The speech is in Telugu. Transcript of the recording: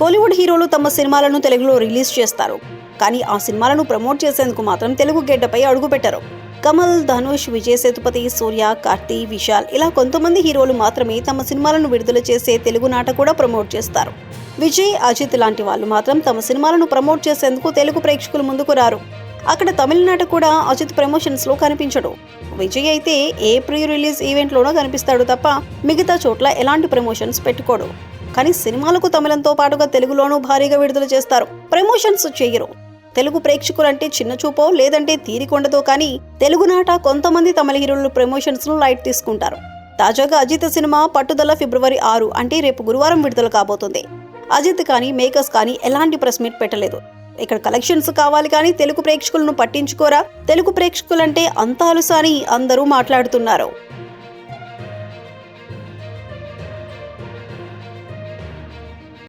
కోలీవుడ్ హీరోలు తమ సినిమాలను తెలుగులో రిలీజ్ చేస్తారు. కానీ ఆ సినిమాలను ప్రమోట్ చేసేందుకు మాత్రం తెలుగు గెడ్డపై అడుగుపెట్టారు. కమల్ ధనుష్ విజయ్ సేతుపతి సూర్య కార్తీ విశాల్ ఇలా కొంతమంది హీరోలు మాత్రమే తమ సినిమాలను విడుదల చేసే తెలుగు నాట కూడా ప్రమోట్ చేస్తారు. విజయ్ అజిత్ లాంటి వాళ్ళు మాత్రం తమ సినిమాలను ప్రమోట్ చేసేందుకు తెలుగు ప్రేక్షకుల ముందుకు రారు. అక్కడ తమిళనాట కూడా అజిత్ ప్రమోషన్స్లో కనిపించడు. విజయ్ అయితే ఏ ప్రీ రిలీజ్ ఈవెంట్లోనో కనిపిస్తాడు తప్ప మిగతా చోట్ల ఎలాంటి ప్రమోషన్స్ పెట్టుకోడు. కానీ సినిమాలకు తమిళంతో పాటుగా తెలుగులోనూ భారీగా విడుదల చేస్తారు. ప్రమోషన్స్ చేయరు తెలుగు ప్రేక్షకులంటే చిన్న చూపో లేదంటే తీరికొండదో కానీ తెలుగునాట కొంతమంది తమిళ హీరోలు ప్రమోషన్స్ను లైట్ తీసుకుంటారు. తాజాగా అజిత్ సినిమా పట్టుదల ఫిబ్రవరి ఆరు అంటే రేపు గురువారం విడుదల కాబోతుంది. అజిత్ కానీ మేకర్స్ కానీ ఎలాంటి ప్రెస్ మీట్ పెట్టలేదు. ఇక్కడ కలెక్షన్స్ కావాలి కానీ తెలుగు ప్రేక్షకులను పట్టించుకోరా? తెలుగు ప్రేక్షకులంటే అంత అలుసా అని అందరూ మాట్లాడుతున్నారు.